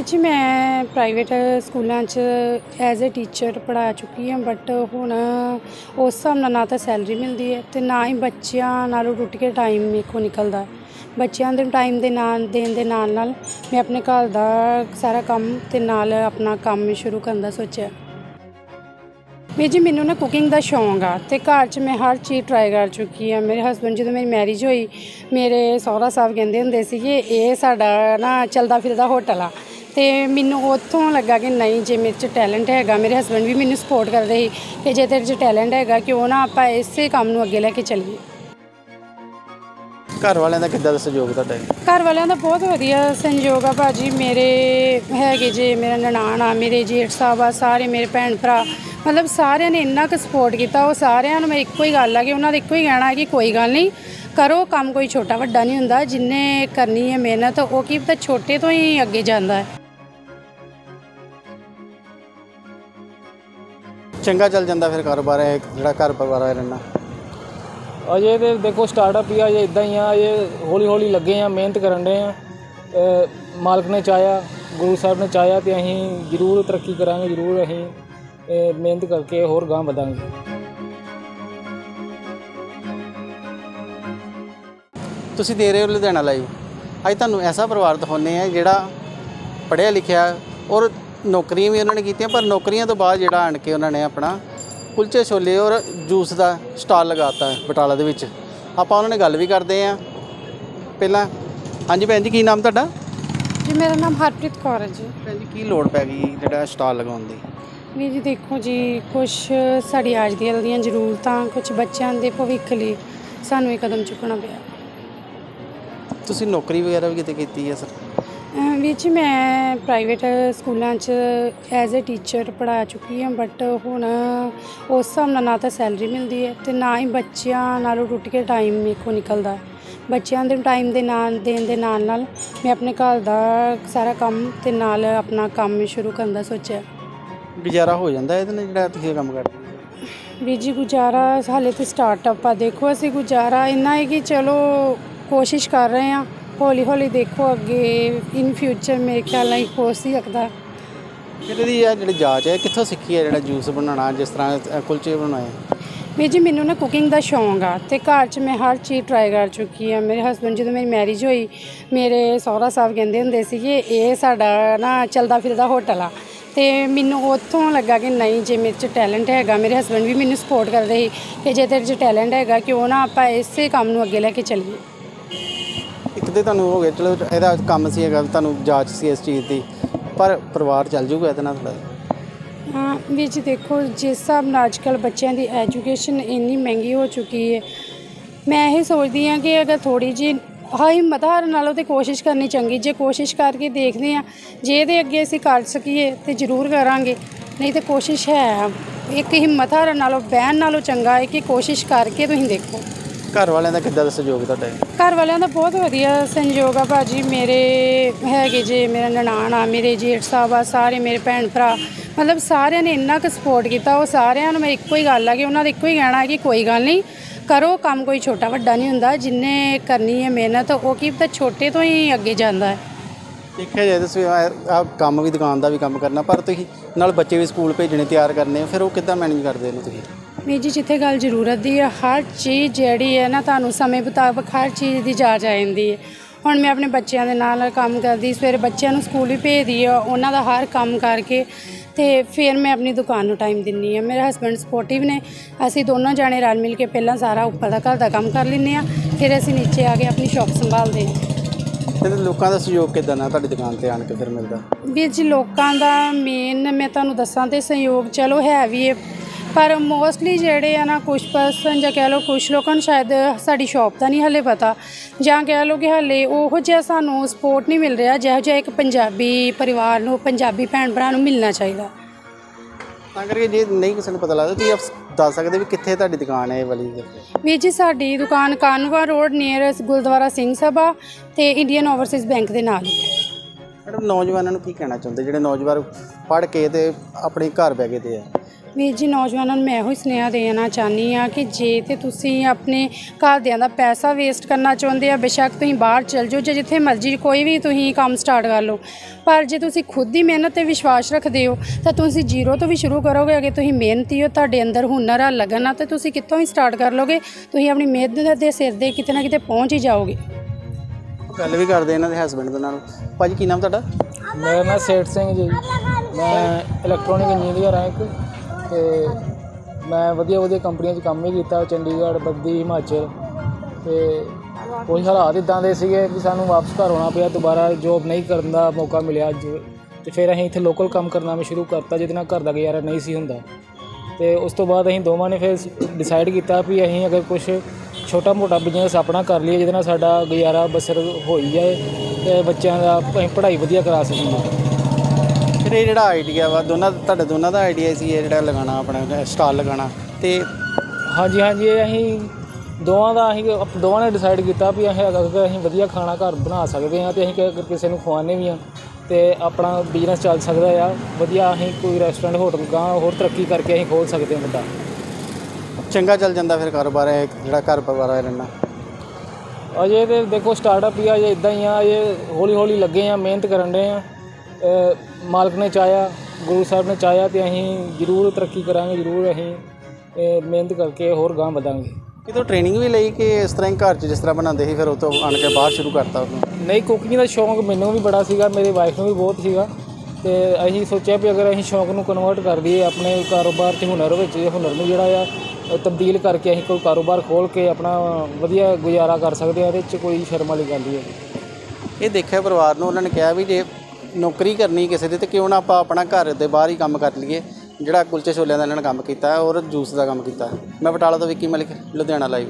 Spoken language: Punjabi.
ਵੀਰ ਜੀ ਮੈਂ ਪ੍ਰਾਈਵੇਟ ਸਕੂਲਾਂ 'ਚ ਐਜ਼ ਅ ਟੀਚਰ ਪੜ੍ਹਾ ਚੁੱਕੀ ਹਾਂ ਬਟ ਹੁਣ ਉਸ ਹਿਸਾਬ ਨਾਲ ਨਾ ਤਾਂ ਸੈਲਰੀ ਮਿਲਦੀ ਹੈ ਤੇ ਨਾ ਹੀ ਬੱਚਿਆਂ ਨਾਲੋਂ ਟੁੱਟ ਕੇ ਟਾਈਮ ਮੇਰੇ ਕੋਲ ਨਿਕਲਦਾ। ਬੱਚਿਆਂ ਦੇ ਟਾਈਮ ਦੇ ਨਾਲ, ਦੇਣ ਦੇ ਨਾਲ ਨਾਲ ਮੈਂ ਆਪਣੇ ਘਰ ਦਾ ਸਾਰਾ ਕੰਮ ਤੇ ਨਾਲ ਆਪਣਾ ਕੰਮ ਸ਼ੁਰੂ ਕਰਨ ਦਾ ਸੋਚਿਆ। ਵੀਰ ਜੀ, ਮੈਨੂੰ ਨਾ ਕੁਕਿੰਗ ਦਾ ਸ਼ੌਂਕ ਆ ਤੇ ਘਰ 'ਚ ਮੈਂ ਹਰ ਚੀਜ਼ ਟਰਾਈ ਕਰ ਚੁੱਕੀ ਆ ਮੇਰੇ ਹਸਬੰਡ ਜਦੋਂ ਮੇਰੀ ਮੈਰਿਜ ਹੋਈ, ਮੇਰੇ ਸਹੁਰਾ ਸਾਹਿਬ ਕਹਿੰਦੇ ਹੁੰਦੇ ਸੀਗੇ, ਇਹ ਸਾਡਾ ਨਾ ਚਲਦਾ ਫਿਰਦਾ ਹੋਟਲ ਆ। ਤੇ ਮੈਨੂੰ ਉੱਥੋਂ ਲੱਗਾ ਕਿ ਨਹੀਂ ਜੇ ਮੇਰੇ 'ਚ ਟੈਲੈਂਟ ਹੈਗਾ ਮੇਰੇ ਹਸਬੰਡ ਵੀ ਮੈਨੂੰ ਸਪੋਰਟ ਕਰਦੇ ਸੀ ਕਿ ਜੇ ਤੇਰੇ 'ਚ ਟੈਲੈਂਟ ਹੈਗਾ ਕਿਉਂ ਨਾ ਆਪਾਂ ਇਸੇ ਕੰਮ ਨੂੰ ਅੱਗੇ ਲੈ ਕੇ ਚੱਲੀਏ। ਘਰ ਵਾਲਿਆਂ ਦਾ ਕਿੱਦਾਂ ਦਾ ਸਹਿਯੋਗ ਤੁਹਾਡਾ ਹੈ? ਘਰ ਵਾਲਿਆਂ ਦਾ ਬਹੁਤ ਵਧੀਆ ਸੰਯੋਗ ਆ ਭਾਜੀ। ਮੇਰੇ ਹੈਗੇ ਜੇ ਮੇਰਾ ਨਨਾਣ ਆ ਮੇਰੇ ਜੇਠ ਸਾਹਿਬ ਆ ਸਾਰੇ ਮੇਰੇ ਭੈਣ ਭਰਾ ਮਤਲਬ ਸਾਰਿਆਂ ਨੇ ਇੰਨਾ ਕੁ ਸਪੋਰਟ ਕੀਤਾ। ਉਹ ਸਾਰਿਆਂ ਨੂੰ ਮੈਂ ਇੱਕੋ ਹੀ ਗੱਲ ਆ ਕਿ ਉਹਨਾਂ ਦਾ ਇੱਕੋ ਹੀ ਕਹਿਣਾ ਹੈ ਕਿ ਕੋਈ ਗੱਲ ਨਹੀਂ ਕਰੋ ਕੰਮ ਕੋਈ ਛੋਟਾ ਵੱਡਾ ਨਹੀਂ ਹੁੰਦਾ ਜਿੰਨੇ ਕਰਨੀ ਹੈ ਮਿਹਨਤ ਉਹ ਕੀ ਪਤਾ ਛੋਟੇ ਤੋਂ ਹੀ ਅੱਗੇ ਜਾਂਦਾ ਹੈ। ਚੰਗਾ ਚੱਲ ਜਾਂਦਾ ਫਿਰ ਕਾਰੋਬਾਰ ਹੈ ਜਿਹੜਾ ਘਰ ਪਰਿਵਾਰ ਹੈ ਰਹਿਣਾ ਅਜੇ ਤੇ ਦੇਖੋ ਸਟਾਰਟਅਪ ਹੀ ਆ ਅਜੇ ਇਦਾਂ ਹੀ ਆ ਅਜੇ ਹੌਲੀ ਹੌਲੀ ਲੱਗੇ ਆ ਮਿਹਨਤ ਕਰਨ ਦੇ ਆ। ਮਾਲਕ ਨੇ ਚਾਹਿਆ ਗੁਰੂ ਸਾਹਿਬ ਨੇ ਚਾਹਿਆ ਤੇ ਅਸੀਂ ਜ਼ਰੂਰ ਤਰੱਕੀ ਕਰਾਂਗੇ ਜ਼ਰੂਰ ਅਸੀਂ ਮਿਹਨਤ ਕਰਕੇ ਹੋਰ ਗਾਂ ਵਧਾਂਗੇ। ਤੁਸੀਂ ਦੇ ਰਹੇ ਹੋ ਲੁਧਿਆਣਾ ਲਾਈਵ ਅੱਜ ਤੁਹਾਨੂੰ ਐਸਾ ਪਰਿਵਾਰ ਦਿਖਾਉਂਦੇ ਆ ਜਿਹੜਾ ਪੜ੍ਹਿਆ ਲਿਖਿਆ ਔਰ ਨੌਕਰੀਆਂ ਵੀ ਉਹਨਾਂ ਨੇ ਕੀਤੀਆਂ ਪਰ ਨੌਕਰੀਆਂ ਤੋਂ ਬਾਅਦ ਜਿਹੜਾ ਆਣ ਕੇ ਉਹਨਾਂ ਨੇ ਆਪਣਾ ਕੁਲਚੇ ਛੋਲੇ ਔਰ ਜੂਸ ਦਾ ਸਟਾਲ ਲਗਾਤਾ ਬਟਾਲਾ ਦੇ ਵਿੱਚ। ਆਪਾਂ ਉਹਨਾਂ ਨਾਲ ਗੱਲ ਵੀ ਕਰਦੇ ਆ ਪਹਿਲਾਂ ਹਾਂਜੀ ਭੈਣ ਜੀ ਕੀ ਨਾਮ ਤੁਹਾਡਾ? ਜੀ ਮੇਰਾ ਨਾਮ ਹਰਪ੍ਰੀਤ ਕੌਰ ਹੈ ਜੀ। ਭੈਣ ਜੀ ਕੀ ਲੋੜ ਪੈ ਗਈ ਜਿਹੜਾ ਸਟਾਲ ਲਗਾਉਣ ਦੀ? ਵੀਰ ਜੀ ਦੇਖੋ ਜੀ ਕੁਝ ਸਾਡੀ ਅੱਜ ਦੀਆਂ ਦੀਆਂ ਜ਼ਰੂਰਤਾਂ ਕੁਝ ਬੱਚਿਆਂ ਦੇ ਭਵਿੱਖ ਲਈ ਸਾਨੂੰ ਇਹ ਕਦਮ ਚੁੱਕਣਾ ਪਿਆ। ਤੁਸੀਂ ਨੌਕਰੀ ਵਗੈਰਾ ਵੀ ਕਿਤੇ ਕੀਤੀ ਹੈ ਸਰ? ਜੀ ਮੈਂ ਪ੍ਰਾਈਵੇਟ ਸਕੂਲਾਂ 'ਚ ਐਜ਼ ਅ ਟੀਚਰ ਪੜ੍ਹਾ ਚੁੱਕੀ ਹਾਂ ਬਟ ਹੁਣ ਉਸ ਹਿਸਾਬ ਨਾਲ ਨਾ ਤਾਂ ਸੈਲਰੀ ਮਿਲਦੀ ਹੈ ਤੇ ਨਾ ਹੀ ਬੱਚਿਆਂ ਨਾਲੋਂ ਟੁੱਟ ਕੇ ਟਾਈਮ ਮੇਰੇ ਕੋਲ ਨਿਕਲਦਾ। ਬੱਚਿਆਂ ਦੇ ਟਾਈਮ ਦੇ ਨਾਲ ਦੇਣ ਦੇ ਨਾਲ ਨਾਲ ਮੈਂ ਆਪਣੇ ਘਰ ਦਾ ਸਾਰਾ ਕੰਮ ਤੇ ਨਾਲ ਆਪਣਾ ਕੰਮ ਸ਼ੁਰੂ ਕਰਨ ਦਾ ਸੋਚਿਆ। ਗੁਜ਼ਾਰਾ ਹੋ ਜਾਂਦਾ ਇਹਦੇ ਨਾਲ ਜਿਹੜਾ ਤੁਸੀਂ ਕੰਮ ਕਰਦੇ ਵੀਰ ਜੀ ਗੁਜ਼ਾਰਾ ਹਾਲੇ ਤੇ ਸਟਾਰਟਅਪ ਆ ਦੇਖੋ ਅਸੀਂ ਗੁਜ਼ਾਰਾ ਇੰਨਾ ਹੈ ਕਿ ਚਲੋ ਕੋਸ਼ਿਸ਼ ਕਰ ਰਹੇ ਹਾਂ। ਹੌਲੀ ਹੌਲੀ ਦੇਖੋ ਅੱਗੇ ਇਨ ਫਿਊਚਰ ਮੇਰੇ ਖਿਆਲ ਨਾਲ ਹੋ ਸਕਦਾ ਫਿਰ ਇਹਦੀ ਇਹ ਜਿਹੜੀ ਜਾਂਚ ਹੈ ਕਿੱਥੋਂ ਸਿੱਖੀ ਹੈ ਜਿਹੜਾ ਜੂਸ ਬਣਾਉਣਾ ਜਿਸ ਤਰ੍ਹਾਂ ਅ, ਕੁਲਚੇ ਬਣਾਏ ਵੀਰ ਜੀ ਮੈਨੂੰ ਨਾ ਕੁਕਿੰਗ ਦਾ ਸ਼ੌਂਕ ਆ ਤੇ ਘਰ 'ਚ ਮੈਂ ਹਰ ਚੀਜ਼ ਟਰਾਈ ਕਰ ਚੁੱਕੀ ਆ। ਮੇਰੇ ਹਸਬੰਡ ਜਦੋਂ ਮੇਰੀ ਮੈਰਿਜ ਹੋਈ ਮੇਰੇ ਸਹੁਰਾ ਸਾਹਿਬ ਕਹਿੰਦੇ ਹੁੰਦੇ ਸੀਗੇ ਇਹ ਸਾਡਾ ਨਾ ਚਲਦਾ ਫਿਰਦਾ ਹੋਟਲ ਆ। ਤੇ ਮੈਨੂੰ ਉੱਥੋਂ ਲੱਗਾ ਕਿ ਨਹੀਂ ਜੇ ਮੇਰੇ 'ਚ ਟੈਲੈਂਟ ਹੈਗਾ ਮੇਰੇ ਹਸਬੰਡ ਵੀ ਮੈਨੂੰ ਸਪੋਰਟ ਕਰਦੇ ਸੀ ਕਿ ਜੇ ਤੇਰੇ 'ਚ ਟੈਲੈਂਟ ਹੈਗਾ ਕਿਉਂ ਨਾ ਆਪਾਂ ਇਸੇ ਕੰਮ ਨੂੰ ਅੱਗੇ ਲੈ ਕੇ ਚੱਲੀਏ। ਤੇ ਤੁਹਾਨੂੰ ਹੋ ਗਿਆ ਚਲੋ ਇਹਦਾ ਕੰਮ ਸੀ ਹੈਗਾ, ਤੁਹਾਨੂੰ ਜਾਂਚ ਸੀ ਇਸ ਚੀਜ਼ ਦੀ, ਪਰ ਪਰਿਵਾਰ ਚੱਲ ਜੂਗਾ ਇਹਦੇ ਨਾਲ ਥੋੜਾ ਹਾਂ, ਵੀਰ ਜੀ ਦੇਖੋ, ਜਿਸ ਹਿਸਾਬ ਨਾਲ ਅੱਜਕੱਲ ਬੱਚਿਆਂ ਦੀ ਐਜੂਕੇਸ਼ਨ ਇੰਨੀ ਮਹਿੰਗੀ ਹੋ ਚੁੱਕੀ ਹੈ, ਮੈਂ ਇਹ ਸੋਚਦੀ ਹਾਂ ਕਿ ਅਗਰ ਥੋੜੀ ਜੀ ਹਾਂ ਹਿੰਮਤ ਹਾਰਨ ਨਾਲੋਂ ਤੇ ਕੋਸ਼ਿਸ਼ ਕਰਨੀ ਚੰਗੀ, ਜੇ ਕੋਸ਼ਿਸ਼ ਕਰਕੇ ਦੇਖਦੇ ਹਾਂ, ਜੇ ਇਹਦੇ ਅੱਗੇ ਅਸੀਂ ਕਰ ਸਕੀਏ ਤੇ ਜ਼ਰੂਰ ਕਰਾਂਗੇ, ਨਹੀਂ ਤੇ ਕੋਸ਼ਿਸ਼ ਹੈ, ਇੱਕ ਹਿੰਮਤ ਹਾਰਨ ਨਾਲੋਂ, ਬਹਿਣ ਨਾਲੋਂ ਚੰਗਾ ਹੈ ਕਿ ਕੋਸ਼ਿਸ਼ ਕਰਕੇ ਤੁਸੀਂ ਦੇਖੋ। ਘਰ ਵਾਲਿਆਂ ਦਾ ਕਿੱਦਾਂ ਦਾ ਸਹਿਯੋਗ ਤੁਹਾਡਾ ਹੈ? ਘਰ ਵਾਲਿਆਂ ਦਾ ਬਹੁਤ ਵਧੀਆ ਸੰਯੋਗ ਆ ਭਾਜੀ। ਮੇਰੇ ਹੈਗੇ ਜੇ ਮੇਰਾ ਨਨਾਣ ਆ ਮੇਰੇ ਜੇਠ ਸਾਹਿਬ ਆ ਸਾਰੇ ਮੇਰੇ ਭੈਣ ਭਰਾ। ਮਤਲਬ ਸਾਰਿਆਂ ਨੇ ਇੰਨਾ ਕੁ ਸਪੋਰਟ ਕੀਤਾ। ਉਹ ਸਾਰਿਆਂ ਨੂੰ ਮੈਂ ਇੱਕੋ ਹੀ ਗੱਲ ਆ ਕਿ ਉਹਨਾਂ ਦਾ ਇੱਕੋ ਹੀ ਕਹਿਣਾ ਹੈ ਕਿ ਕੋਈ ਗੱਲ ਨਹੀਂ ਕਰੋ ਕੰਮ ਕੋਈ ਛੋਟਾ ਵੱਡਾ ਨਹੀਂ ਹੁੰਦਾ। ਜਿੰਨੇ ਕਰਨੀ ਹੈ ਮਿਹਨਤ ਉਹ ਕੀ ਪਤਾ ਛੋਟੇ ਤੋਂ ਹੀ ਅੱਗੇ ਜਾਂਦਾ ਹੈ। ਦੇਖਿਆ ਜਾਏ ਤੁਸੀਂ ਆ ਕੰਮ ਵੀ ਦੁਕਾਨ ਦਾ ਵੀ ਕੰਮ ਕਰਨਾ ਪਰ ਤੁਸੀਂ ਨਾਲ ਬੱਚੇ ਵੀ ਸਕੂਲ ਭੇਜਣੇ ਤਿਆਰ ਕਰਨੇ ਫਿਰ ਉਹ ਕਿੱਦਾਂ ਮੈਨੇਜ ਕਰਦੇ ਨੇ ਤੁਸੀਂ? ਵੀਰ ਜੀ ਜਿੱਥੇ ਗੱਲ ਜ਼ਰੂਰਤ ਦੀ ਹੈ ਹਰ ਚੀਜ਼ ਜਿਹੜੀ ਹੈ ਨਾ ਤੁਹਾਨੂੰ ਸਮੇਂ ਮੁਤਾਬਕ ਹਰ ਚੀਜ਼ ਦੀ ਜਾਚ ਆ ਜਾਂਦੀ ਹੈ। ਹੁਣ ਮੈਂ ਆਪਣੇ ਬੱਚਿਆਂ ਦੇ ਨਾਲ ਕੰਮ ਕਰਦੀ ਸਵੇਰੇ ਬੱਚਿਆਂ ਨੂੰ ਸਕੂਲ ਵੀ ਭੇਜਦੀ ਆ ਉਹਨਾਂ ਦਾ ਹਰ ਕੰਮ ਕਰਕੇ ਤੇ ਫਿਰ ਮੈਂ ਆਪਣੀ ਦੁਕਾਨ ਨੂੰ ਟਾਈਮ ਦਿੰਨੀ ਆ ਮੇਰੇ ਹਸਬੰਡ ਸਪੋਰਟਿਵ ਨੇ ਅਸੀਂ ਦੋਨੋਂ ਜਾਣੇ ਰਲ ਮਿਲ ਕੇ ਪਹਿਲਾਂ ਸਾਰਾ ਉੱਪਰ ਦਾ ਘਰ ਦਾ ਕੰਮ ਕਰ ਲੈਂਦੇ ਆ ਫਿਰ ਅਸੀਂ ਨੀਚੇ ਆ ਕੇ ਆਪਣੀ ਸ਼ਾਪ ਸੰਭਾਲਦੇ ਹਾਂ। ਤੇ ਲੋਕਾਂ ਦਾ ਸਹਿਯੋਗ ਕਿੱਦਾਂ ਨਾ ਤੁਹਾਡੀ ਦੁਕਾਨ ਤੇ ਆਣ ਕੇ ਫਿਰ ਮਿਲਦਾ? ਵੀਰ ਜੀ ਲੋਕਾਂ ਦਾ ਮੇਨ ਮੈਂ ਤੁਹਾਨੂੰ ਦੱਸਾਂ ਤੇ ਸਹਿਯੋਗ ਚਲੋ ਹੈ ਵੀ ਹੈ ਪਰ ਮੋਸਟਲੀ ਜਿਹੜੇ ਆ ਨਾ ਕੁਝ ਪਰਸਨ ਜਾਂ ਕਹਿ ਲਓ ਕੁਝ ਲੋਕਾਂ ਨੂੰ ਸ਼ਾਇਦ ਸਾਡੀ ਸ਼ਾਪ ਦਾ ਨਹੀਂ ਹਲੇ ਪਤਾ ਜਾਂ ਕਹਿ ਲਓ ਕਿ ਹਲੇ ਉਹੋ ਜਿਹਾ ਸਾਨੂੰ ਸਪੋਰਟ ਨਹੀਂ ਮਿਲ ਰਿਹਾ ਜਿਹੋ ਜਿਹਾ ਇੱਕ ਪੰਜਾਬੀ ਪਰਿਵਾਰ ਨੂੰ ਪੰਜਾਬੀ ਭੈਣ ਭਰਾ ਨੂੰ ਮਿਲਣਾ ਚਾਹੀਦਾ। ਤਾਂ ਕਰਕੇ ਜੇ ਨਹੀਂ ਕਿਸੇ ਨੂੰ ਪਤਾ ਲੱਗਦਾ ਤੁਸੀਂ ਆਪ ਦੱਸ ਸਕਦੇ ਵੀ ਕਿੱਥੇ ਤੁਹਾਡੀ ਦੁਕਾਨ ਹੈ ਇਹ ਵਾਲੀ ਵੀਰ ਜੀ ਸਾਡੀ ਦੁਕਾਨ ਕਾਨਵਾ ਰੋਡ ਨੀਅਰ ਗੁਰਦੁਆਰਾ ਸਿੰਘ ਸਭਾ ਤੇ ਇੰਡੀਅਨ ਓਵਰਸੀਜ਼ ਬੈਂਕ ਦੇ ਨਾਲ ਹੀ ਹੈ। ਮੈਡਮ ਨੌਜਵਾਨਾਂ ਨੂੰ ਕੀ ਕਹਿਣਾ ਚਾਹੁੰਦੇ? ਜਿਹੜੇ ਨੌਜਵਾਨ ਪੜ੍ਹ ਕੇ ਤੇ ਆਪਣੇ ਘਰ ਗਏ ਤੇ ਆ। ਵੀਰ ਜੀ ਨੌਜਵਾਨਾਂ ਨੂੰ ਮੈਂ ਇਹੋ ਹੀ ਸੁਨੇਹਾ ਦੇਣਾ ਚਾਹਨੀ ਆ ਕਿ ਜੇ ਤੇ ਤੁਸੀਂ ਆਪਣੇ ਘਰਦਿਆਂ ਦਾ ਪੈਸਾ ਵੇਸਟ ਕਰਨਾ ਚਾਹੁੰਦੇ ਆ ਬੇਸ਼ੱਕ ਤੁਸੀਂ ਬਾਹਰ ਚਲ ਜਾਓ ਜਾਂ ਜਿੱਥੇ ਮਰਜ਼ੀ ਕੋਈ ਵੀ ਤੁਸੀਂ ਕੰਮ ਸਟਾਰਟ ਕਰ ਲਓ। ਪਰ ਜੇ ਤੁਸੀਂ ਖੁਦ ਦੀ ਮਿਹਨਤ ਤੇ ਵਿਸ਼ਵਾਸ ਰੱਖਦੇ ਹੋ ਤਾਂ ਤੁਸੀਂ ਜ਼ੀਰੋ ਤੋਂ ਵੀ ਸ਼ੁਰੂ ਕਰੋਗੇ ਅਗੇ ਤੁਸੀਂ ਮਿਹਨਤੀ ਹੋ ਤੁਹਾਡੇ ਅੰਦਰ ਹੁਨਰ ਆ ਲਗਨ ਆ ਤੇ ਤੁਸੀਂ ਕਿੱਥੋਂ ਵੀ ਸਟਾਰਟ ਕਰ ਲੋਗੇ ਤੁਸੀਂ ਆਪਣੀ ਮਿਹਨਤ ਦੇ ਸਿਰ ਦੇ ਕਿਤੇ ਨਾ ਕਿਤੇ ਪਹੁੰਚ ਹੀ ਜਾਓਗੇ। ਗੱਲ ਵੀ ਕਰਦੇ ਇਹਨਾਂ ਦੇ ਹਸਬੰਡ ਦੇ ਨਾਲ। ਭਾਜੀ ਕੀ ਨਾਮ ਤੁਹਾਡਾ? ਮੇਰਾ ਨਾਮ ਸੇਠ ਸਿੰਘ ਜੀ। ਮੈਂ ਇਲੈਕਟ੍ਰੋਨਿਕ ਇੰਜੀਨੀਅਰ ਹਾਂ ਇੱਕ। ਤੇ ਮੈਂ ਵਧੀਆ ਵਧੀਆ ਕੰਪਨੀਆਂ 'ਚ ਕੰਮ ਵੀ ਕੀਤਾ, ਚੰਡੀਗੜ੍ਹ, ਬੱਦੀ, ਹਿਮਾਚਲ ਤੇ ਕੋਈ ਹਾਲਾਤ ਇਦਾਂ ਦੇ ਸੀਗੇ ਕਿ ਸਾਨੂੰ ਵਾਪਸ ਘਰ ਆਉਣਾ ਪਿਆ, ਦੁਬਾਰਾ ਜੋਬ ਨਹੀਂ ਕਰਨ ਦਾ ਮੌਕਾ ਮਿਲਿਆ ਅੱਜ ਤੇ ਫਿਰ ਅਸੀਂ ਇੱਥੇ ਲੋਕਲ ਕੰਮ ਕਰਨਾ ਵੀ ਸ਼ੁਰੂ ਕਰਤਾ ਜਿਹਦੇ ਨਾਲ ਘਰ ਦਾ ਗੁਜ਼ਾਰਾ ਨਹੀਂ ਸੀ ਹੁੰਦਾ ਤੇ ਉਸ ਤੋਂ ਬਾਅਦ ਅਸੀਂ ਦੋਵਾਂ ਨੇ ਫਿਰ ਡਿਸਾਈਡ ਕੀਤਾ ਵੀ ਅਸੀਂ ਅਗਰ ਕੁਝ ਛੋਟਾ ਮੋਟਾ ਬਿਜ਼ਨਸ ਆਪਣਾ ਕਰ ਲਈਏ ਜਿਹਦੇ ਨਾਲ ਸਾਡਾ ਗੁਜ਼ਾਰਾ ਬਸਰ ਹੋਈ ਜਾਏ ਤੇ ਬੱਚਿਆਂ ਦਾ ਅਸੀਂ ਪੜ੍ਹਾਈ ਵਧੀਆ ਕਰਾ ਸਕੀਏ। ਫਿਰ ਇਹ ਜਿਹੜਾ ਆਈਡੀਆ ਵਾ ਦੋਨਾਂ ਤੁਹਾਡੇ ਦੋਨਾਂ ਦਾ ਆਈਡੀਆ ਸੀ ਇਹ ਜਿਹੜਾ ਲਗਾਉਣਾ ਆਪਣਾ ਸਟਾਲ ਲਗਾਉਣਾ। ਤੇ ਹਾਂਜੀ ਹਾਂਜੀ ਇਹ ਅਸੀਂ ਦੋਵਾਂ ਦਾ ਅਸੀਂ ਦੋਵਾਂ ਨੇ ਡਿਸਾਈਡ ਕੀਤਾ ਵੀ ਅਸੀਂ ਅਗਰ ਅਸੀਂ ਵਧੀਆ ਖਾਣਾ ਘਰ ਬਣਾ ਸਕਦੇ ਹਾਂ ਤੇ ਅਸੀਂ ਕਿ- ਕਿਸੇ ਨੂੰ ਖਵਾਉਂਦੇ ਵੀ ਹਾਂ ਤੇ ਆਪਣਾ ਬਿਜ਼ਨਸ ਚੱਲ ਸਕਦਾ ਆ। ਵਧੀਆ ਅਸੀਂ ਕੋਈ ਰੈਸਟੋਰੈਂਟ ਹੋਟਲ ਗਾਂ ਹੋਰ ਤਰੱਕੀ ਕਰਕੇ ਅਸੀਂ ਖੋਲ ਸਕਦੇ ਹਾਂ ਵੱਡਾ। ਚੰਗਾ ਚੱਲ ਜਾਂਦਾ ਫਿਰ ਕਾਰੋਬਾਰ ਇਹ ਜਿਹੜਾ ਘਰ ਪਰਿਵਾਰ ਹੈ ਰਹਿਣਾ। ਅਜੇ ਤੇ ਦੇਖੋ ਸਟਾਰਟਅਪ ਹੀ ਆ ਅਜੇ ਇਦਾਂ ਹੀ ਆ ਅਜੇ ਹੌਲੀ ਹੌਲੀ ਲੱਗੇ ਆ ਮਿਹਨਤ ਕਰਨ ਦੇ ਆ। ਮਾਲਕ ਨੇ ਚਾਹਿਆ ਗੁਰੂ ਸਾਹਿਬ ਨੇ ਚਾਹਿਆ ਤੇ ਅਸੀਂ ਜ਼ਰੂਰ ਤਰੱਕੀ ਕਰਾਂਗੇ ਜ਼ਰੂਰ ਅਸੀਂ ਮਿਹਨਤ ਕਰਕੇ ਹੋਰ ਗਾਂ ਵਧਾਂਗੇ। ਕਿਤੋਂ ਟ੍ਰੇਨਿੰਗ ਵੀ ਲਈ ਕਿ ਇਸ ਤਰ੍ਹਾਂ ਹੀ ਘਰ 'ਚ ਜਿਸ ਤਰ੍ਹਾਂ ਬਣਾਉਂਦੇ ਸੀ ਫਿਰ ਉਹ ਤੋਂ ਆਣ ਕੇ ਬਾਹਰ ਸ਼ੁਰੂ ਕਰਤਾ ਉਹਨੂੰ? ਨਹੀਂ ਕੁਕਿੰਗ ਦਾ ਸ਼ੌਂਕ ਮੈਨੂੰ ਵੀ ਬੜਾ ਸੀਗਾ ਮੇਰੀ ਵਾਈਫ ਨੂੰ ਵੀ ਬਹੁਤ ਸੀਗਾ। ਤੇ ਅਸੀਂ ਸੋਚਿਆ ਵੀ ਅਗਰ ਅਸੀਂ ਸ਼ੌਂਕ ਨੂੰ ਕਨਵਰਟ ਕਰ ਦਈਏ ਆਪਣੇ ਕਾਰੋਬਾਰ 'ਚ ਹੁਨਰ ਵਿੱਚ ਇਹ ਹੁਨਰ ਨੂੰ ਜਿਹੜਾ ਆ ਤਬਦੀਲ ਕਰਕੇ ਅਸੀਂ ਕੋਈ ਕਾਰੋਬਾਰ ਖੋਲ ਕੇ ਆਪਣਾ ਵਧੀਆ ਗੁਜ਼ਾਰਾ ਕਰ ਸਕਦੇ ਹਾਂ ਇਹਦੇ 'ਚ ਕੋਈ ਸ਼ਰਮ ਵਾਲੀ ਗੱਲ ਨਹੀਂ ਹੈ ਇਹ ਦੇਖਿਆ ਪਰਿਵਾਰ ਨੂੰ ਉਹਨਾਂ ਨੇ ਕਿਹਾ ਵੀ ਜੇ ਨੌਕਰੀ ਕਰਨੀ ਕਿਸੇ ਦੀ ਤੇ ਕਿਉਂ ਨਾ ਆਪਾਂ ਆਪਣਾ ਘਰ ਦੇ ਬਾਹਰ ਹੀ ਕੰਮ ਕਰ ਲਈਏ, ਜਿਹੜਾ ਕੁਲਚੇ ਛੋਲਿਆਂ ਦਾ ਇਹਨਾਂ ਨੇ ਕੰਮ ਕੀਤਾ ਔਰ ਜੂਸ ਦਾ ਕੰਮ ਕੀਤਾ ਮੈਂ ਬਟਾਲਾ ਤੋਂ ਵਿੱਕੀ ਮਲਿਕ, ਲੁਧਿਆਣਾ ਲਾਈਵ